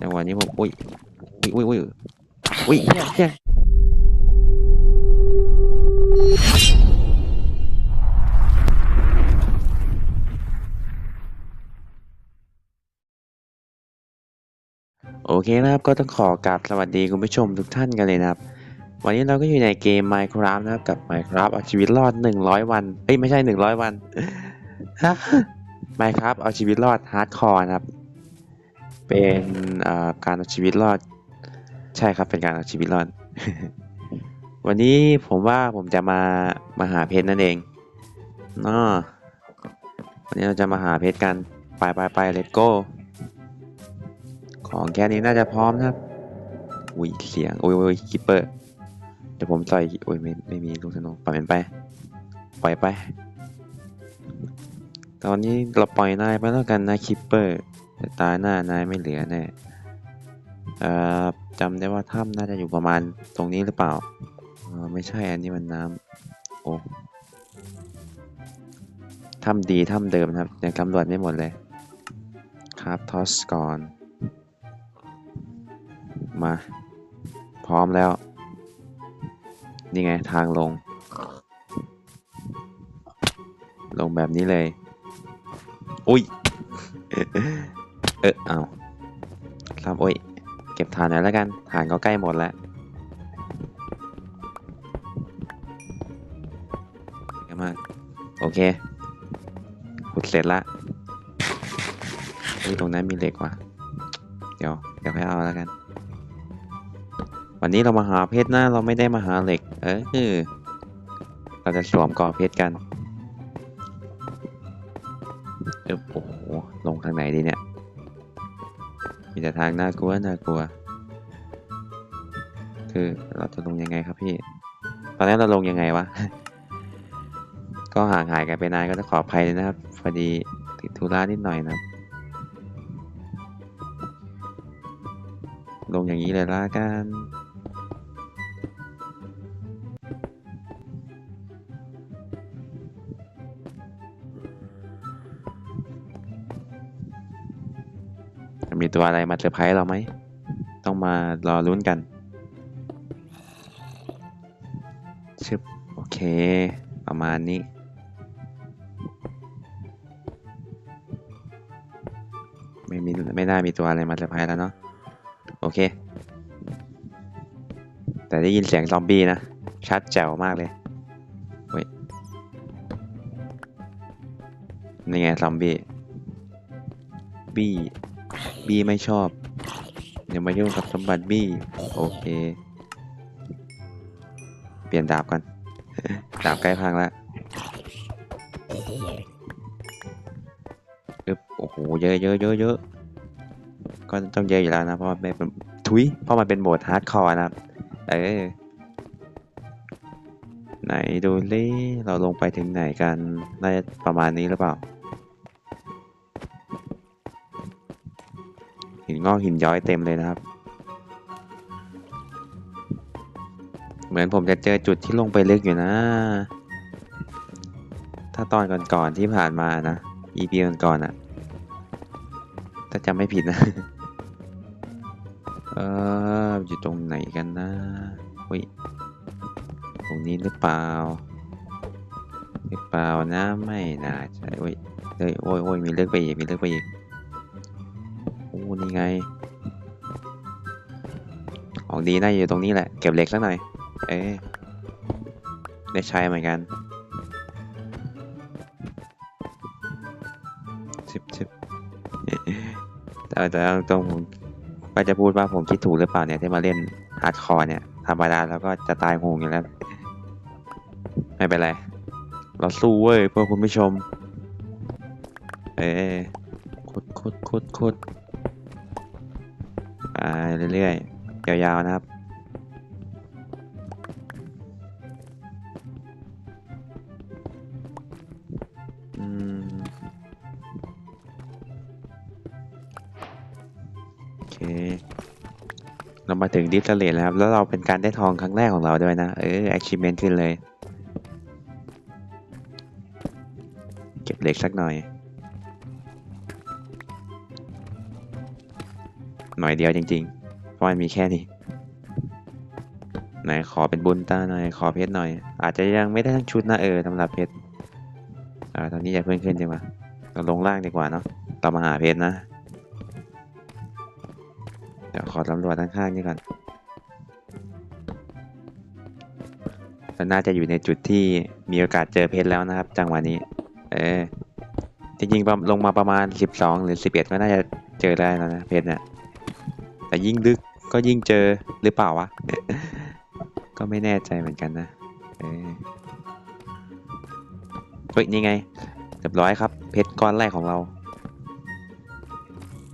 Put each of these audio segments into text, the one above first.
จังหวะนี้ผมอุ้ยอุ้ยอุ้ยอุ้ยอุ้ยเฮียเฮียโอเคนะครับก็ต้องขอกราบสวัสดีคุณผู้ชมทุกท่านกันเลยนะครับ วันนี้เราก็อยู่ในเกม Minecraft นะครับกับ Minecraft เอาชีวิตรอด 100 วันเอ้ยไม่ใช่ 100 วัน Minecraft เอาชีวิตรอดฮาร์ดคอร์นะครับ เป็นการเอาชีวิตรอด ใช่ครับเป็นการเอาชีวิตรอด วันนี้ผมว่าผมจะมามาหาเพชรนั่นเองเนาะวันนี้เราจะมาหาเพชรกันไปไปไปเลตโก้ของแค่นี้น่าจะพร้อมนะครับอุ้ยเสียงโอ้ยโอ้ยคิปเปอร์เดี๋ยวผมใส่โอ้ยไม่ไม่มีลูกสนุกปล่อยมันไปปล่อยไป ตอนนี้เราปล่อยนายไปแล้วกันนะคิปเปอร์ แต่ตาหน้านายไม่เหลือแน่เอ่อจำได้ว่าถ้ำน่าจะอยู่ประมาณตรงนี้หรือเปล่า ไม่ใช่อันนี้มันน้ำโอ้ถ้ำดีถ้ำเดิมครับยังตำรวจไม่หมดเลย ครับทอสก่อน มา พร้อมแล้ว นี่ไงทางลง ลงแบบนี้เลย อุ้ย เออเอาครับโอ้ย เก็บฐานหน่อยแล้วกันฐานก็ใกล้หมดแล้วมากโอเคขุดเสร็จละอุ้ยตรงนั้นมีเหล็กว่ะ เดี๋ยว เดี๋ยวให้เอาแล้วกัน วันนี้เรามาหาเพชรนะ เราไม่ได้มาหาเหล็ก เออคือเราจะสวมก่อเพชรกัน มีแต่ทางน่ากลัวน่ากลัว คือเราจะลงยังไงครับพี่ ตอนนี้เราลงยังไงวะ ก็ห่างหายกันไปนานก็จะขออภัยเลยนะครับพอดีติดธุระนิดหน่อยนะลงอย่างนี้เลยละกัน ตัวอะไรมาเซอร์ไพรส์เราไหม ต้องมารอลุ้นกันชึบโอเค ประมาณนี้ ไม่มีไม่น่ามีตัวอะไรมาเซอร์ไพรส์แล้วเนาะโอเค แต่ได้ยินเสียงซอมบี้นะ ชัดแจ๋วมากเลยเว้ยนี่ไงซอมบี้บี้ บี้ไม่ชอบอย่ามายุ่งกับสมบัติบี้ โอเค เปลี่ยนดาบก่อน ดาบใกล้พังแล้วอึ๊บโอ้โห เยอะเยอะเยอะเยอะก็ต้องเยอะอยู่แล้วนะ เพราะมันเป็นทุยเพราะมันเป็นโหมดฮาร์ดคอร์นะครับ เออไหนดูเลยเราลงไปถึงไหนกัน น่าจะประมาณนี้หรือเปล่า หินงอกหินย้อยเต็มเลยนะครับ เหมือนผมจะเจอจุดที่ลงไปลึกอยู่นะ ถ้าตอนก่อนๆที่ผ่านมานะ EP ก่อนๆอะถ้าจำไม่ผิดนะ เอออยู่ตรงไหนกันนะอุ้ยตรงนี้หรือเปล่าหรือเปล่านะไม่น่าใช่โอ้ยเฮ้ยโอ้ยโอ้ยมีเลือกไปอีกมีเลือกไปอีก โอ้นี่ไงของดีน่าอยู่ตรงนี้แหละ เก็บเหล็กสักหน่อย เอ๊ได้ใช้เหมือนกันชิบชิบแต่แต่เอาตรงผมก็จะพูดว่าผมคิดถูกหรือเปล่าเนี่ยที่มาเล่นฮาร์ดคอร์เนี่ย ธรรมดาแล้วก็จะตายหงอยู่แล้ว ไม่เป็นไร เราสู้เว้ยเพื่อคุณผู้ชม เอ๊คุดคุดคุดคุด เรื่อยๆ ยาวๆ นะครับอืมโอเค เรามาถึงดิสเลตแล้วครับ แล้วเราเป็นการได้ทองครั้งแรกของเราด้วยนะ เออ achievement ขึ้นเลย เก็บเหล็กสักหน่อย หน่อยเดียวจริงๆ เพราะมันมีแค่นี้หน่อยขอเป็นบุญตาหน่อยขอเพชรหน่อย อาจจะยังไม่ได้ทั้งชุดนะเออสำหรับเพชรอ่าตอนนี้อย่าเพิ่งขึ้นดีกว่าเราลงล่างดีกว่าเนาะเรามาหาเพชรนะเดี๋ยวขอตำรวจข้างๆนี่ก่อนเราน่าจะอยู่ในจุดที่มีโอกาสเจอเพชรแล้วนะครับ จังหวะนี้ เออจริงๆลงมาประมาณ 12 หรือ 11 ก็น่าจะเจอได้แล้วนะเพชรเนี่ย แต่ยิ่งลึกก็ยิ่งเจอหรือเปล่าวะ ก็ไม่แน่ใจเหมือนกันนะเออเฮ้ยนี่ไงเรียบร้อยครับ เพชรก้อนแรกของเรา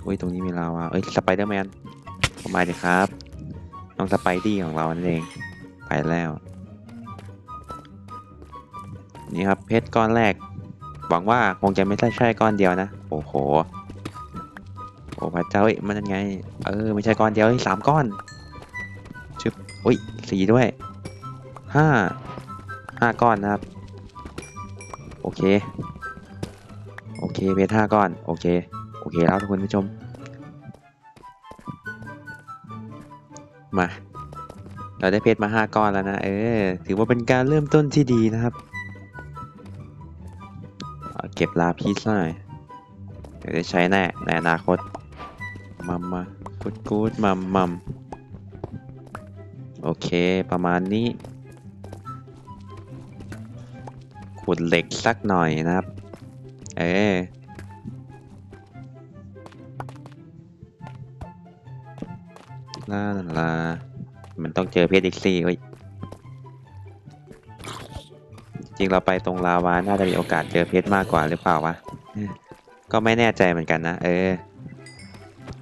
อุ้ยตรงนี้มีลาวาเอ้ยสไปเดอร์แมนเข้ามาดิครับน้องสไปดี้ของเรานั่นเองไปแล้ว นี่ครับเพชรก้อนแรกหวังว่าคงจะไม่ใช่ใช่ก้อนเดียวนะ โอ้โห โอ้พระเจ้าเอ้ยมันยังไง เออไม่ใช่ก้อนเดียวสามก้อนชึบอุ้ยสี่ด้วยห้าห้าก้อนนะครับ โอเค โอเคเพชรห้าก้อน โอเค โอเคแล้วทุกคนผู้ชม มา เราได้เพชรมาห้าก้อนแล้วนะ เออ ถือว่าเป็นการเริ่มต้นที่ดีนะครับเเก็บลาพีซหน่อยเดี๋ยวได้ใช้แน่ในอนาคต มัมมากูดกูดมัมมัมโอเคประมาณนี้ขุดเหล็กสักหน่อยนะครับ เออลาลา มันต้องเจอเพชรอีกสี่เอ้ย จริงเราไปตรงลาวา น่าจะมีโอกาสเจอเพชรมากกว่าหรือเปล่าวะ ก็ไม่แน่ใจเหมือนกันนะ เออ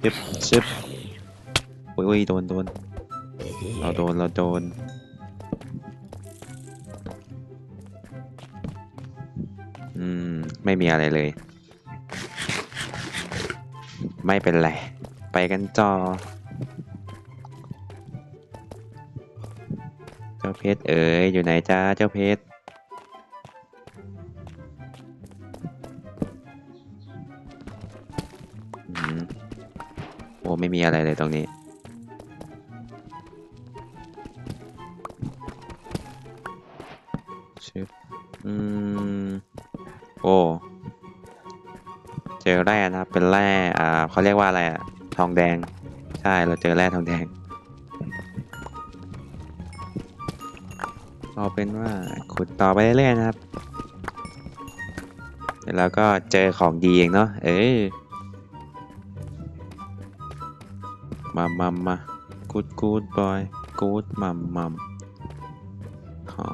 ชึบชึบอุ้ยอุ้ยโดนโดนเราโดนเราโดนอืม ไม่มีอะไรเลย ไม่เป็นไร ไปกันจอเจ้าเพชรเอ๋ยอยู่ไหนจ้าเจ้าเพชร โอ้ไม่มีอะไรเลยตรงนี้ชึบอืม โอ้ เจอแร่นะครับ เป็นแร่ อ่าเขาเรียกว่าอะไรอะทองแดง ใช่ เราเจอแร่ทองแดง เอาเป็นว่าขุดต่อไปเรื่อยๆนะครับเดี๋ยวก็เจอของดีเองเนาะ เออ มามามากูดกูดบอยกูดมัมมัมขอ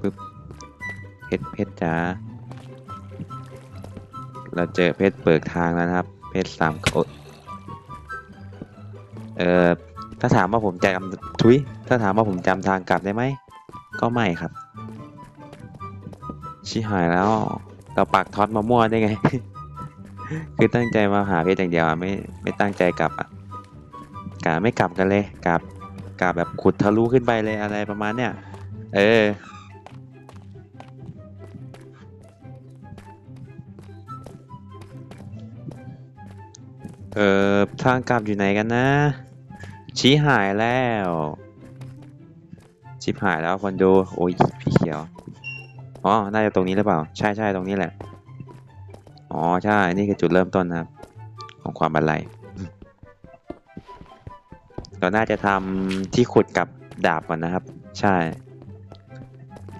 ปึ๊บเพชรเพชรจ๋าเราเจอเพชรเปิดทางแล้วนะครับ เพชรสามโอเอ่อถ้าถามว่าผมจำทุยถ้าถามว่าผมจำทางกลับได้ไหม ก็ไม่ครับ ชิหายแล้วเราปักท็อตมามั่วได้ไง คือตั้งใจมาหาเพชรอย่างเดียวไม่ไม่ตั้งใจกลับอะ กะไม่กลับกันเลยกลับกลับแบบขุดทะลุขึ้นไปเลยอะไรประมาณเนี้ยเออเออทางกลับอยู่ไหนกันนะ ชี้หายแล้วชิบหายแล้วคนดูโอ้ยพี่เขียวอ๋อน่าจะตรงนี้หรือเปล่า ใช่ใช่ตรงนี้แหละ อ๋อ ใช่ นี่คือจุดเริ่มต้นนะครับ ของความบันไล เราน่าจะทำที่ขุดกับดาบก่อนนะครับ ใช่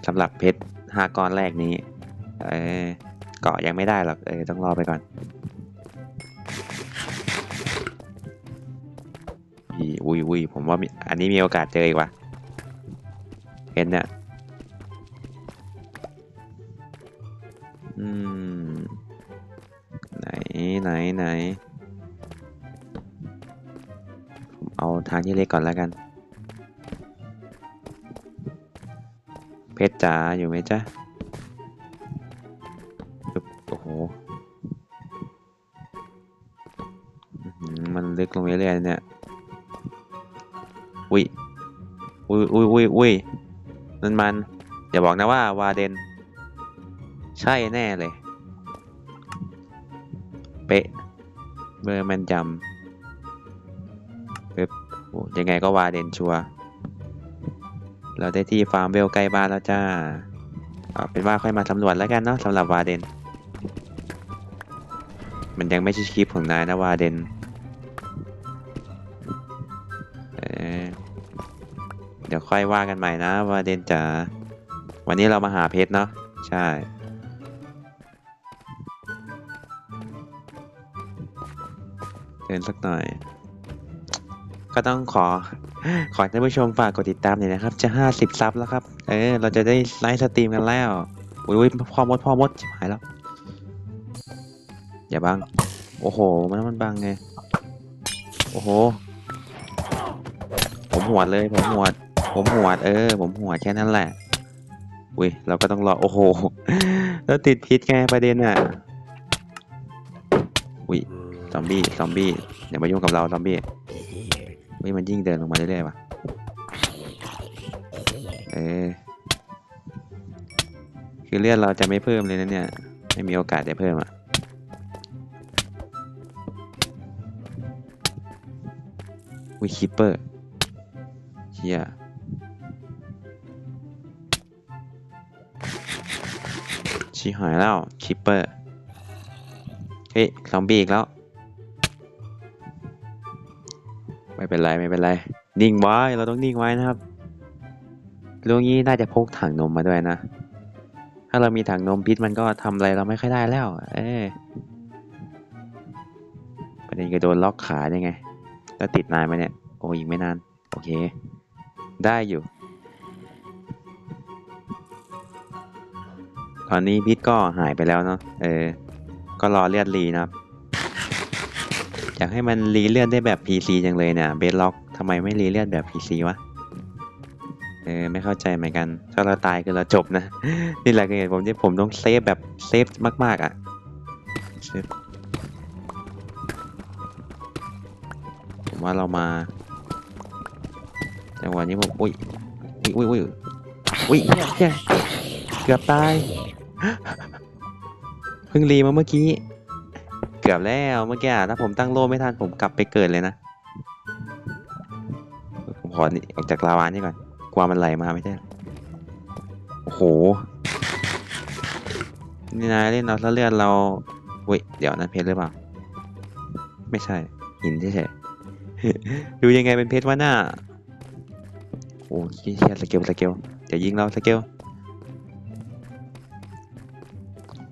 สำหรับเพชรห้าก้อนแรกนี้ เออเกาะยังไม่ได้หรอก เออ ต้องรอไปก่อนอีอุ้ยอุ้ยผมว่าอันนี้มีโอกาสเจออีกว่ะเพชรเนี่ยอืมไหนไหนไหน เอาทางที่เล็กก่อนแล้วกัน เพชรจ๋าอยู่ไหมจ๊ะโอ้โห มันลึกลงเรื่อยๆเนี่ย อุ้ย อุ้ยอุ้ยอุ้ยอุ้ยนั่นมัน อย่าบอกนะว่าวาเดน ใช่แน่เลย เป๊ะ เบอร์แมันจปึ๊บโอ้ ยังไงก็วาเดนชัว เราได้ที่ฟาร์มเวลใกล้บ้านแล้วจ้าเอาเป็นว่าค่อยมาสำรวจแล้วกันเนาะสำหรับวาเดน มันยังไม่ใช่คลิปของนายนะวาเดนเเดี๋ยวค่อยว่ากันใหม่นะวาเดนจ๋าวันนี้เรามาหาเพชรเนาะใช่เดินสักหน่อย ก็ต้องขอขอให้ท่านผู้ชมฝากกดติดตามหน่อยนะครับ จะ 50 ซับแล้วครับ เออ เราจะได้ไลฟ์สตรีมกันแล้วอุ้ยพ่อมดพ่อมดชิบหายแล้ว อย่าบัง โอ้โห มันมันบังไง โอ้โห ผมหวดเลย ผมหวด ผมหวด เออ ผมหวดแค่นั้นแหละ อุ้ย เราก็ต้องรอ โอ้โห แล้วติดพิษไงประเด็นอะ อุ้ย ซอมบี้ ซอมบี้ อย่ามายุ่งกับเรา ซอมบี้ เฮ้ยมันยิ่งเดินลงมาเรื่อยๆว่ะเออคือเลือดเราจะไม่เพิ่มเลยนะเนี่ย ไม่มีโอกาสได้เพิ่มอะวิคิปเปอร์เฮียชี้หายแล้วคิปเปอร์ เฮ้ย ซอมบี้อีกแล้ว ไม่เป็นไรไม่เป็นไร นิ่งไว้เราต้องนิ่งไว้นะครับลุงนี้น่าจะพกถังนมมาด้วยนะ ถ้าเรามีถังนมพิษมันก็ทำอะไรเราไม่ค่อยได้แล้ว เอ้ยประเด็นก็โดนล็อกขาได้ไง แล้วติดนานไหมเนี่ย โอ้ยิงไม่นาน โอเค ได้อยู่ ตอนนี้พิษก็หายไปแล้วเนาะ เออ ก็รอเลือดรีนะครับากให้มันรีเลื่อดได้แบบ PC จังเลยเนี่ยเบสล็อกทำไมไม่รีเลื่อดแบบ PC วะเออไม่เข้าใจเหมือนกัน ถ้าเราตายคือเราจบนะ นี่แหละคือเหตุผลที่ผมต้องเซฟแบบเซฟมากๆอะเซฟผมว่าเรามาจังหวะนี้ผมอุ้ยอุ้ยอุ้ยอุ้ยอุ้ยเกือบตายเพิ่งรีมาเมื่อกี้ เกือบแล้วเมื่อกี้ถ้าผมตั้งโล่ไม่ทันผมกลับไปเกิดเลยนะ ผมขอออกจากลาวานี่ก่อน กลัวมันไหลมาไม่ใช่ โอ้โห นี่นายเล่นเอาซะเลือดเราเว้ยเดี๋ยวนั้นเพชรหรือเปล่า ไม่ใช่ หินเฉยๆดูยังไงเป็นเพชรวะหน้า โอ้เชียสเกลสเกลเดี๋ยวยิงเราสเกล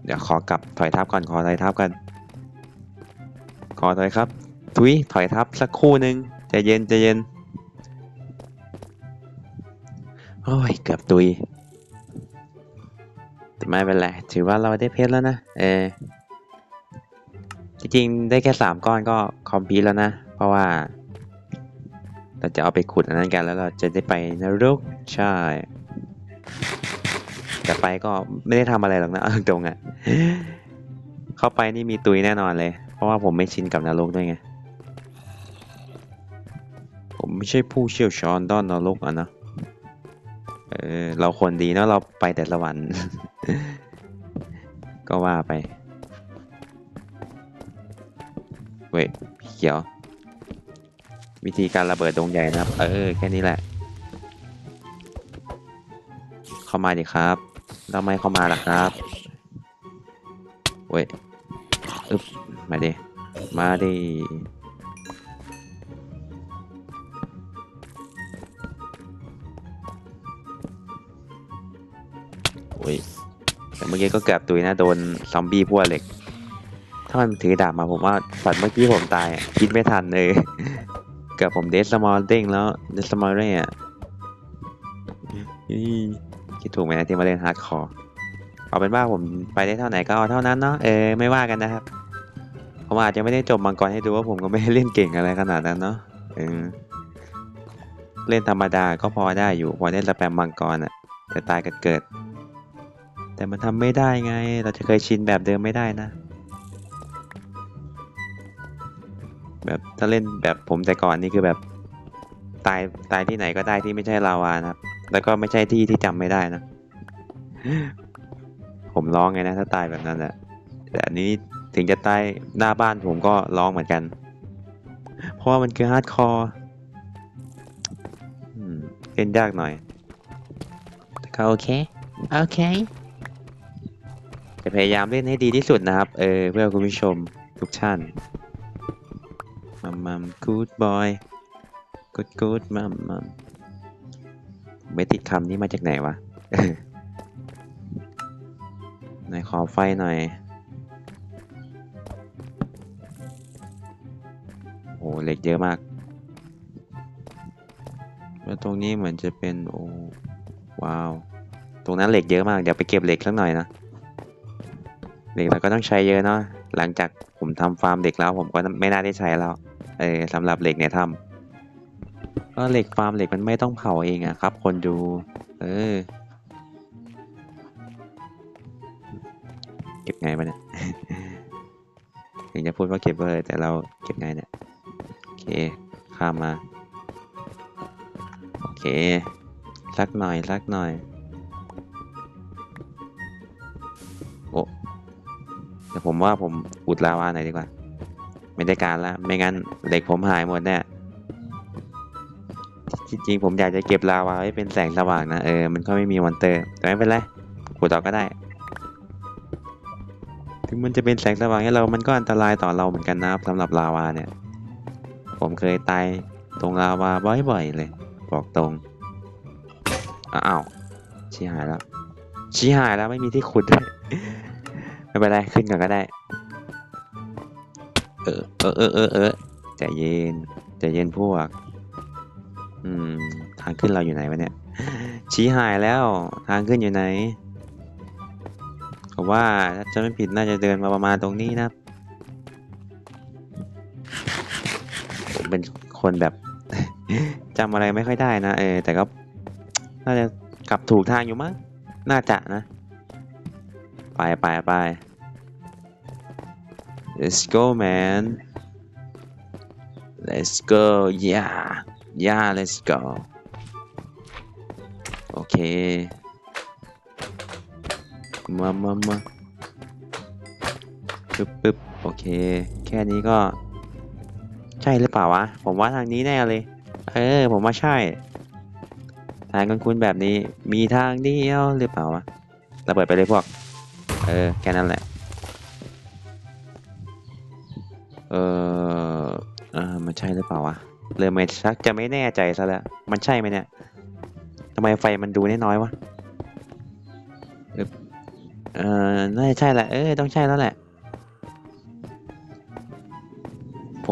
เดี๋ยวขอกลับถอยทับก่อนขอถอยทับกัน ขอถอยครับ ทุยถอยทับสักครู่หนึ่งใจเย็นใจเย็น โอ้ย เกือบตุย แต่ไม่เป็นไร ถือว่าเราได้เพชรแล้วนะ เออจริงๆได้แค่สามก้อนก็คอมพีแล้วนะ เพราะว่าเราจะเอาไปขุดอันนั้นกันแล้วเราจะได้ไปนรกใช่แต่ไปก็ไม่ได้ทำอะไรหรอกนะเอาตรงอะ เข้าไปนี่มีตุยแน่นอนเลย ราะว่าผมไม่ชินกับนรกด้วยไง ผมไม่ใช่ผู้เชี่ยวชาญด้านนรกอะนะ เออ เราคนดีเนาะเราไปแต่สวรรค์ ก็ว่าไป เว้ยเขียว วิธีการระเบิดดงใหญ่นะครับ เออ แค่นี้แหละ เข้ามาดิครับทำไมเข้ามาล่ะครับ เว้ยอึ๊บ มาดิ มาดิโอ้ยแต่เมื่อกี้ก็เกือบตุยนะโดนซอมบี้พวกเหล็ก ถ้ามันถือดาบมาผมว่าฝันเมื่อกี้ผมตายอะคิดไม่ทันเลย เกือบผมเดสมอลเด้งแล้วเดสมอลเร่อะอี้คิดถูกไหมนะที่มาเล่นฮาร์ดคอร์เอาเป็นว่าผมไปได้เท่าไหนก็เอาเท่านั้นเนาะเออไม่ว่ากันนะครับ ผมอาจจะไม่ได้จบมังกรให้ดูว่าผมก็ไม่ได้เล่นเก่งอะไรขนาดนั้นเนาะเเล่นธรรมดาก็พอได้อยู่ พอได้สแปมมังกรอะแต่ตายกันเกิด แต่มันทำไม่ได้ไง เราจะเคยชินแบบเดิมไม่ได้นะ แบบถ้าเล่นแบบผมแต่ก่อนนี่คือแบบตายตายที่ไหนก็ได้ที่ไม่ใช่ลาวานะครับ แล้วก็ไม่ใช่ที่ที่จำไม่ได้นะ ผมร้องไงนะถ้าตายแบบนั้นแหละแต่อันนี้ ถึงจะตายหน้าบ้านผมก็ร้องเหมือนกัน เพราะว่ามันคือฮาร์ดคอร์เล่นยากหน่อย แต่ก็โอเค โอเค จะพยายามเล่นให้ดีที่สุดนะครับ เออ เพื่อคุณผู้ชมทุกท่านมัมมัมกูดบอยกูดกูดมัมมัมไม่ติดคำนี้มาจากไหนวะไหนขอไฟหน่อย โอ้เหล็กเยอะมาก แล้วตรงนี้เหมือนจะเป็นโอ้ว้าว ตรงนั้นเหล็กเยอะมาก เดี๋ยวไปเก็บเหล็กสักหน่อยนะ เหล็กเราก็ต้องใช้เยอะเนาะ หลังจากผมทำฟาร์มเหล็กแล้ว ผมก็ไม่น่าได้ใช้แล้ว เออสำหรับเหล็กในถ้ำก็เหล็กฟาร์มเหล็กมันไม่ต้องเผาเองอะครับ คนดู เออ เก็บไงมาเนี่ยถึงจะพูดว่าเก็บเลยแต่เราเก็บไงเนี่ย เค ข้ามมา โอเค สักหน่อย สักหน่อย โอ้เดี๋ยวผมว่าผมอุดลาวาหน่อยดีกว่า ไม่ได้การละไม่งั้นเหล็กผมหายหมดแน่จริงๆผมอยากจะเก็บลาวาไว้เป็นแสงสว่างนะ เออ มันก็ไม่มีมอนเตอร์ แต่ไม่เป็นไรขุดต่อก็ได้ ถึงมันจะเป็นแสงสว่างให้เรา มันก็อันตรายต่อเราเหมือนกันนะครับสำหรับลาวาเนี่ย ผมเคยตายตรงลาวาบ่อยๆเลย บอกตรงอ้าวชี้หายแล้วชี้หายแล้วไม่มีที่ขุดด้วยไม่เป็นไรขึ้นก่อนก็ได้ เออเออเออเออเออใจเย็นใจเย็นพวก อืม ทางขึ้นเราอยู่ไหนวะเนี่ย ชี้หายแล้ว ทางขึ้นอยู่ไหนผมว่าถ้าจะไม่ผิดน่าจะเดินมาประมาณตรงนี้นะ เป็นคนแบบจำอะไรไม่ค่อยได้นะเออแต่ก็น่าจะกลับถูกทางอยู่มั้งน่าจะนะ ไปไปไป let's go man let's go yeah yeah let's go โอเค มามามาปึ๊บปึ๊บโอเค แค่นี้ก็ ใช่หรือเปล่าวะ ผมว่าทางนี้แน่เลย เออ ผมว่าใช่ ทางคุ้นๆแบบนี้ มีทางเดียวหรือเปล่าวะระเบิดไปเลยพวก เออ แค่นั้นแหละ เออเออมันใช่หรือเปล่าวะเริ่มไม่ชักจะไม่แน่ใจซะแล้ว มันใช่ไหมเนี่ยทำไมไฟมันดูน้อยๆวะเออน่าจะใช่แหละ เออ ต้องใช่แล้วแหละ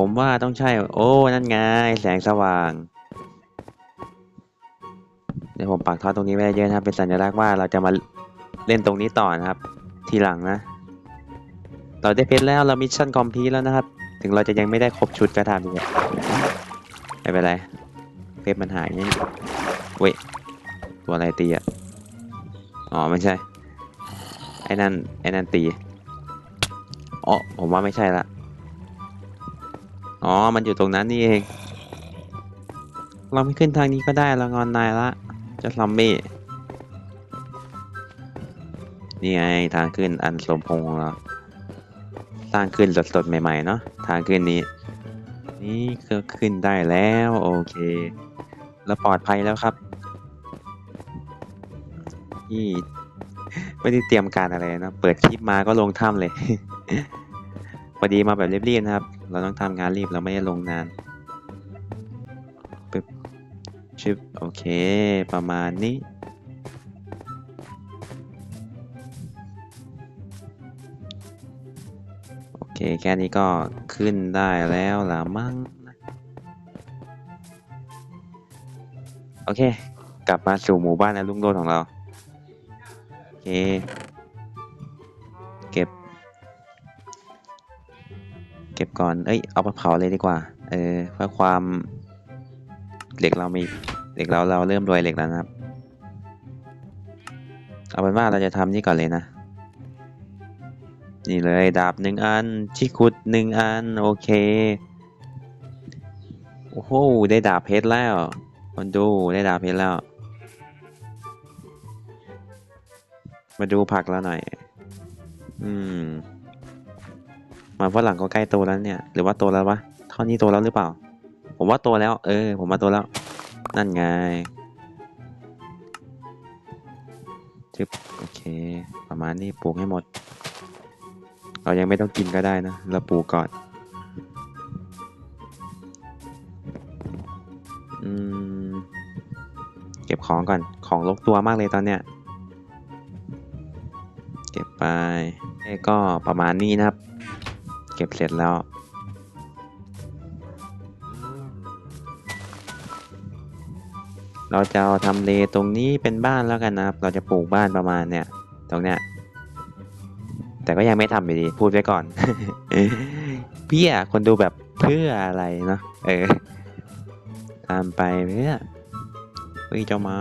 ผมว่าต้องใช่ โอ้ นั่นไง แสงสว่าง เดี๋ยวผมปักทอตรงนี้ไว้เยอะนะเป็นสัญลักษณ์ว่าเราจะมาเล่นตรงนี้ต่อนะครับ ทีหลังนะ เราได้เพชรแล้วเรามิชชั่นคอมพลีทแล้วนะครับ ถึงเราจะยังไม่ได้ครบชุดก็ตามทีไม่เป็นไรเพชรมันหายนี่เว้ยตัวอะไรตีอะอ๋อไม่ใช่ไอ้นั่นไอ้นั่นตีอ๋อผมว่าไม่ใช่ละ อ๋อ มันอยู่ตรงนั้นนี่เอง เราไม่ขึ้นทางนี้ก็ได้เรางอนนายละเจ้าซอมบี้นี่ไงทางขึ้นอันสมพงษ์เราสร้างขึ้นสดๆใหม่ๆเนาะทางขึ้นนี้ นี่ก็ขึ้นได้แล้วโอเค แล้วปลอดภัยแล้วครับนี่ไม่ได้เตรียมการอะไรนะ เปิดคลิปมาก็ลงถ้ำเลยพอดีมาแบบเรียบๆนะครับ เราต้องทำงานรีบเราไม่ได้ลงนานปึ๊บชึบโอเค ประมาณนี้ โอเค แค่นี้ก็ขึ้นได้แล้วละมั้งโอเค กลับมาสู่หมู่บ้านและลุงโดนของเรา โอเค ก่อน เอ้ย เอาไปเผาเลยดีกว่า เออ เพื่อความเหล็กเรามีเหล็กเราเราเริ่มรวยเหล็กแล้วนะครับ เอาเป็นว่าเราจะทำนี่ก่อนเลยนะ นี่เลยดาบหนึ่งอันชิคุดหนึ่งอัน โอเค โอ้โห ได้ดาบเพชรแล้วคนดูได้ดาบเพชรแล้ว มาดูผักแล้วหน่อย อืม มันฝรั่งก็ใกล้โตแล้วเนี่ย หรือว่าโตแล้ววะเท่านี้โตแล้วหรือเปล่า ผมว่าโตแล้ว เออ ผมว่าโตแล้ว นั่นไงจึบโอเค ประมาณนี้ปลูกให้หมด เรายังไม่ต้องกินก็ได้นะ เราปลูกก่อน อืม เก็บของก่อน ของลกตัวมากเลยตอนเนี้ย เก็บไปก็ประมาณนี้นะครับ ก็บเสร็จแล้วเราจะเอาทำเลตรงนี้เป็นบ้านแล้วกันนะครับ เราจะปลูกบ้านประมาณเนี่ย ตรงเนี้ย แต่ก็ยังไม่ทำอยู่ดี พูดไว้ก่อน เพี่อคนดูแบบเพื่ออะไรเนาะ เออทำไปเพื่อเฮ้ยเจ้าม้า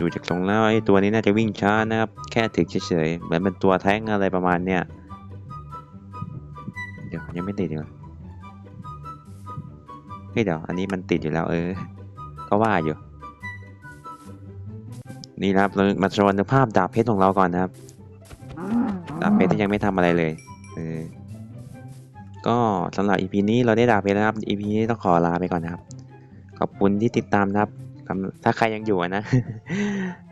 ดูจากทรงแล้วไอ้ตัวนี้น่าจะวิ่งช้านะครับ แค่ถึกเฉยๆ เหมือนเป็นตัวแท้งอะไรประมาณเนี้ย ยังไม่ติดดีกว่เฮ้ยเดี๋ยวอันนี้มันติดอยู่แล้วเออ ก็ว่าอยู่ นี่นะครับเรามาชวนึกภาพดาบเพชรของเราก่อนนะครับ ดาบเพชรที่ยังไม่ทำอะไรเลยเออก็สำหรับ EP นี้เราได้ดาบเพชรแล้วครับ EP นี้ต้องขอลาไปก่อนนะครับ ขอบคุณที่ติดตามนะครับ ถ้าใครยังอยู่นะ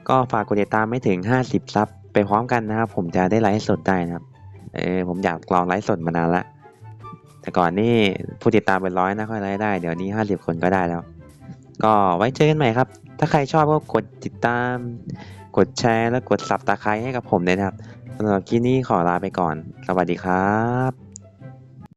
ก็ฝากกดติดตามไม่ถึง 50ซับไปพร้อมกันนะครับ ผมจะได้ไลฟ์สดได้นะครับ เออผมอยากลองไลฟ์สดมานานละ แต่ก่อนนี่ผู้ติดตามเป็นร้อยนะค่อยไลฟ์ได้ เดี๋ยวนี้50คนก็ได้แล้ว ก็ไว้เจอกันใหม่ครับ ถ้าใครชอบก็กดติดตาม กดแชร์และกดสับตะไคร้ให้กับผมเลยนะครับสำหรับที่นี้ขอลาไปก่อน สวัสดีครับ